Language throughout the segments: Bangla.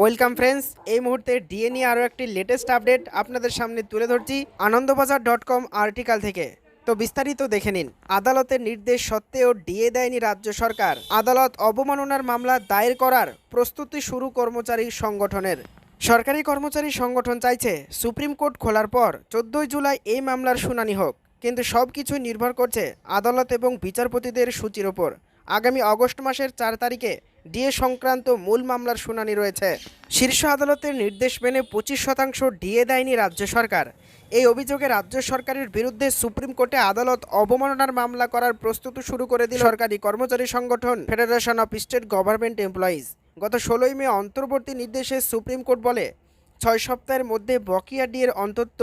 ওয়েলকাম ফ্রেন্ডস, এই মুহূর্তে ডিএ নিয়ে আরও একটি লেটেস্ট আপডেট আপনাদের সামনে তুলে ধরছি আনন্দবাজার ডট কম আর্টিকেল থেকে। তো বিস্তারিত দেখে নিন। আদালতের নির্দেশ সত্ত্বেও ডিএ দেয়নি রাজ্য সরকার। আদালত অবমাননার মামলা দায়ের করার প্রস্তুতি শুরু কর্মচারী সংগঠনের। সরকারি কর্মচারী সংগঠন চাইছে সুপ্রিম কোর্ট খোলার পর চোদ্দই জুলাই এই মামলার শুনানি হোক। কিন্তু সব কিছুই নির্ভর করছে আদালত এবং বিচারপতিদের সূচির ওপর। আগামী আগস্ট মাসের চার তারিখে ডিএ সংক্রান্ত মূল মামলার শুনানি রয়েছে। শীর্ষ আদালতের নির্দেশ মেনে পঁচিশ শতাংশ ডিএ দেয়নি রাজ্য সরকার। এই অভিযোগে রাজ্য সরকারের বিরুদ্ধে সুপ্রিম কোর্টে আদালত অবমাননার মামলা করার প্রস্তুতি শুরু করে দিল সরকারি কর্মচারী সংগঠন federation of state government employees গত ষোলোই মে অন্তর্বর্তী নির্দেশে সুপ্রিম কোর্ট বলে, ছয় সপ্তাহের মধ্যে বকেয়া ডিএর অন্তত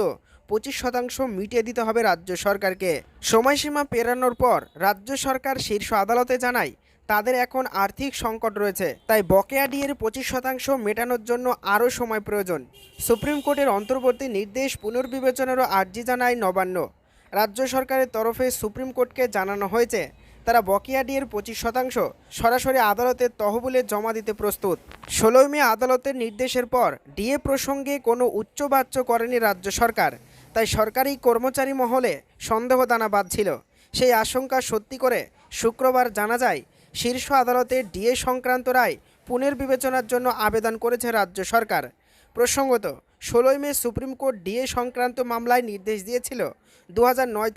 পঁচিশ শতাংশ মিটিয়ে দিতে হবে রাজ্য সরকারকে। সময়সীমা পেরানোর পর রাজ্য সরকার শীর্ষ আদালতে জানায় তাদের এখন আর্থিক সংকট রয়েছে, তাই বকেয়া ডিএর পঁচিশ শতাংশ মেটানোর জন্য আরও সময় প্রয়োজন। সুপ্রিম কোর্টের অন্তর্বর্তী নির্দেশ পুনর্বিবেচনারও আর্জি জানায় নবান্ন। রাজ্য সরকারের তরফে সুপ্রিম কোর্টকে জানানো হয়েছে, তারা বকেয়া ডিয়ের পঁচিশ শতাংশ সরাসরি আদালতের তহবিলে জমা দিতে প্রস্তুত। ষোলোই মে আদালতের নির্দেশের পর ডিএ প্রসঙ্গে কোনো উচ্চবাচ্য করেনি রাজ্য সরকার, তাই সরকারি কর্মচারী মহলে সন্দেহ দানা বাঁধছিল। সেই আশঙ্কা সত্যি করে শুক্রবার জানা যায় শীর্ষ আদালতে ডিএ সংক্রান্ত রায় পুনর্বিবেচনার জন্য আবেদন করেছে রাজ্য সরকার। প্রসঙ্গত, ষোলোই মে সুপ্রিম কোর্ট ডিএ সংক্রান্ত মামলায় নির্দেশ দিয়েছিল দু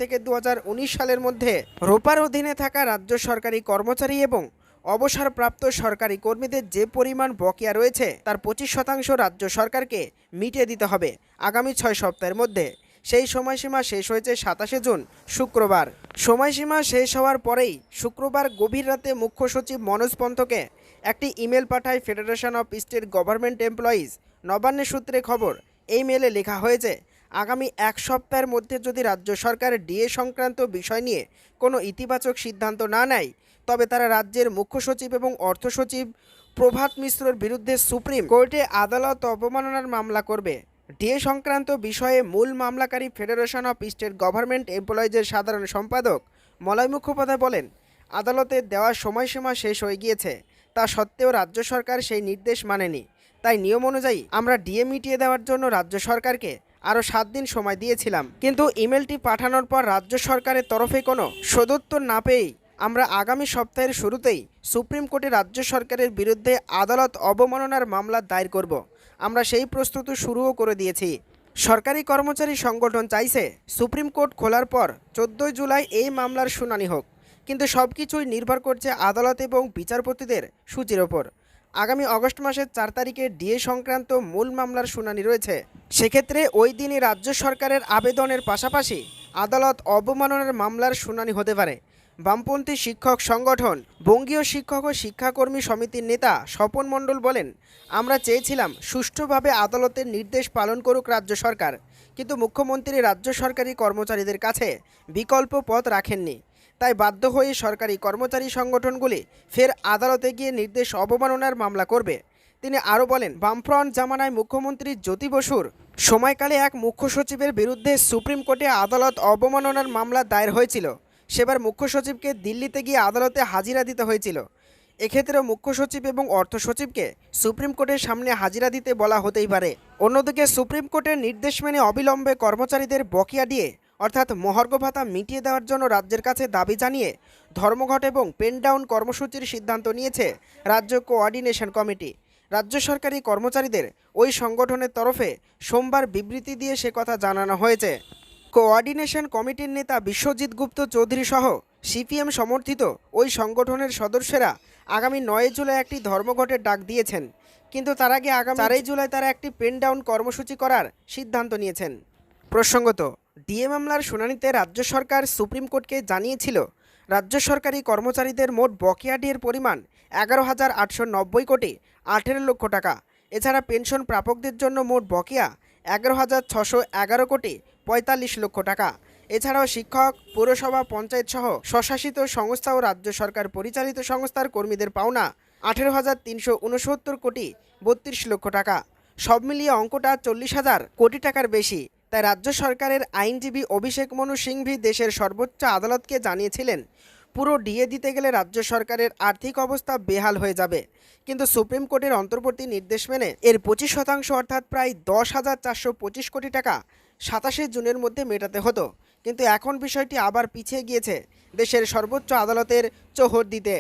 থেকে দু হাজার উনিশ সালের মধ্যে রোপার অধীনে থাকা রাজ্য সরকারি কর্মচারী এবং অবসরপ্রাপ্ত সরকারি কর্মীদের যে পরিমাণ বকেয়া রয়েছে, তার পঁচিশ শতাংশ রাজ্য সরকারকে মিটিয়ে দিতে হবে আগামী ছয় সপ্তাহের মধ্যে। সেই সময়সীমা শেষ হয়েছে সাতাশে জুন, শুক্রবার। সময়সীমা শেষ হওয়ার পরেই শুক্রবার গভীর রাতে মুখ্য সচিব মনোজ পন্থকে একটি ইমেল পাঠায় federation of state government employees নবান্নের সূত্রে খবর, এই মেলে লেখা হয়েছে, আগামী এক সপ্তাহের মধ্যে যদি রাজ্য সরকার ডিএ সংক্রান্ত বিষয় নিয়ে কোনো ইতিবাচক সিদ্ধান্ত না নেয়, তবে তারা রাজ্যের মুখ্য সচিব এবং অর্থ সচিব প্রভাত মিশ্রর বিরুদ্ধে সুপ্রিম কোর্টে আদালত অবমাননার মামলা করবে। ডিএ সংক্রান্ত বিষয়ে মূল মামলাকারী ফেডারেশন অফ স্টেট গভর্নমেন্ট এমপ্লয়িজের সাধারণ সম্পাদক মলয় মুখোপাধ্যায় বলেন আদালতের দেওয়া সময়সীমা শেষ হয়ে গিয়েছে। তা সত্ত্বেও রাজ্য সরকার সেই নির্দেশ মানেনি। তাই নিয়ম অনুযায়ী আমরা ডিএ মিটিয়ে দেওয়ার জন্য রাজ্য সরকারকে আরও সাত দিন সময় দিয়েছিলাম। কিন্তু ইমেলটি পাঠানোর পর রাজ্য সরকারের তরফে কোনো সদুত্তর না পেয়েই আমরা আগামী সপ্তাহের শুরুতেই সুপ্রিম কোর্টে রাজ্য সরকারের বিরুদ্ধে আদালত অবমাননার মামলা দায়ের করব। আমরা সেই প্রস্তুতি শুরুও করে দিয়েছি। সরকারি কর্মচারী সংগঠন চাইছে সুপ্রিম কোর্ট খোলার পর চোদ্দোই জুলাই এই মামলার শুনানি হোক। কিন্তু সব কিছুই নির্ভর করছে আদালত এবং বিচারপতিদের সূচির ওপর। আগামী অগস্ট মাসের চার তারিখে ডিএ সংক্রান্ত মূল মামলার শুনানি রয়েছে। সেক্ষেত্রে ওই দিনই রাজ্য সরকারের আবেদনের পাশাপাশি আদালত অবমাননার মামলার শুনানি হতে পারে। বামপন্থী শিক্ষক সংগঠন, বঙ্গীয় শিক্ষক ও শিক্ষাকর্মী সমিতির নেতা স্বপন মণ্ডল বলেন, আমরা চেয়েছিলাম সুষ্ঠুভাবে আদালতের নির্দেশ পালন করুক রাজ্য সরকার, কিন্তু মুখ্যমন্ত্রী রাজ্য সরকারি কর্মচারীদের কাছে বিকল্প পথ রাখেননি। তাই বাধ্য হয়ে সরকারি কর্মচারী সংগঠনগুলি ফের আদালতে গিয়ে নির্দেশ অবমাননার মামলা করবে। তিনি আরও বলেন, বামফ্রন্ট জামানায় মুখ্যমন্ত্রী জ্যোতি বসুর সময়কালে এক মুখ্য সচিবের বিরুদ্ধে সুপ্রিম কোর্টে আদালত অবমাননার মামলা দায়ের হয়েছিল। সেবার মুখ্য সচিবকে দিল্লিতে গিয়ে আদালতে হাজিরা দিতে হয়েছিল। এক্ষেত্রেও মুখ্য সচিব এবং অর্থ সচিবকে সুপ্রিম কোর্টের সামনে হাজিরা দিতে বলা হতেই পারে। অন্যদিকে সুপ্রিম কোর্টের নির্দেশ মেনে অবিলম্বে কর্মচারীদের বকেয়া দিয়ে, অর্থাৎ মহার্ঘ ভাতা মিটিয়ে দেওয়ার জন্য রাজ্যের কাছে দাবি জানিয়ে ধর্মঘট এবং পেনডাউন কর্মসূচির সিদ্ধান্ত নিয়েছে রাজ্য কোঅর্ডিনেশন কমিটি। রাজ্য সরকারি কর্মচারীদের ওই সংগঠনের তরফে সোমবার বিবৃতি দিয়ে সে কথা জানানো হয়েছে। কোঅর্ডিনেশন কমিটির নেতা বিশ্বজিৎ গুপ্ত চৌধুরী সহ সিপিএম সমর্থিত ওই সংগঠনের সদস্যরা আগামী নয় জুলাই একটি ধর্মঘটের ডাক দিয়েছেন। কিন্তু তার আগে আগামী চারই জুলাই তারা একটি পেন ডাউন কর্মসূচি করার সিদ্ধান্ত নিয়েছেন। প্রসঙ্গত ডিএ মামলার শুনানিতে রাজ্য সরকার সুপ্রিম কোর্টকে জানিয়েছিল, রাজ্য সরকারি কর্মচারীদের মোট বকেয়া ডিএর পরিমাণ এগারো হাজার আটশো নব্বই কোটি আঠেরো লক্ষ টাকা। এছাড়া পেনশন প্রাপকদের জন্য মোট বকেয়া এগারো হাজার ছশো এগারো কোটি পঁয়তাল্লিশ লক্ষ টাকা। এছাড়াও শিক্ষক, পৌরসভা, পঞ্চায়েত সহ স্বশাসিত সংস্থা ও রাজ্য সরকার পরিচালিত সংস্থার কর্মীদের পাওনা আঠেরো হাজার তিনশো উনসত্তর কোটি বত্রিশ লক্ষ টাকা। সব মিলিয়ে অঙ্কটা চল্লিশ হাজার কোটি টাকার বেশি। তাই রাজ্য সরকারের আইনজীবী অভিষেক মনু সিংভি দেশের সর্বোচ্চ আদালতকে জানিয়েছিলেন পুরো ডিএ দিতে গেলে রাজ্য সরকারের আর্থিক অবস্থা বেহাল হয়ে যাবে। কিন্তু সুপ্রিম কোর্টের অন্তর্বর্তী নির্দেশ মেনে এর পঁচিশ শতাংশ অর্থাৎ প্রায় দশ হাজার চারশো পঁচিশ কোটি টাকা সাতাশে জুনের মধ্যে মেটাতে হতো। কিন্তু এখন বিষয়টি আবার পিছিয়ে গিয়েছে দেশের সর্বোচ্চ আদালতের চোহর দিতে।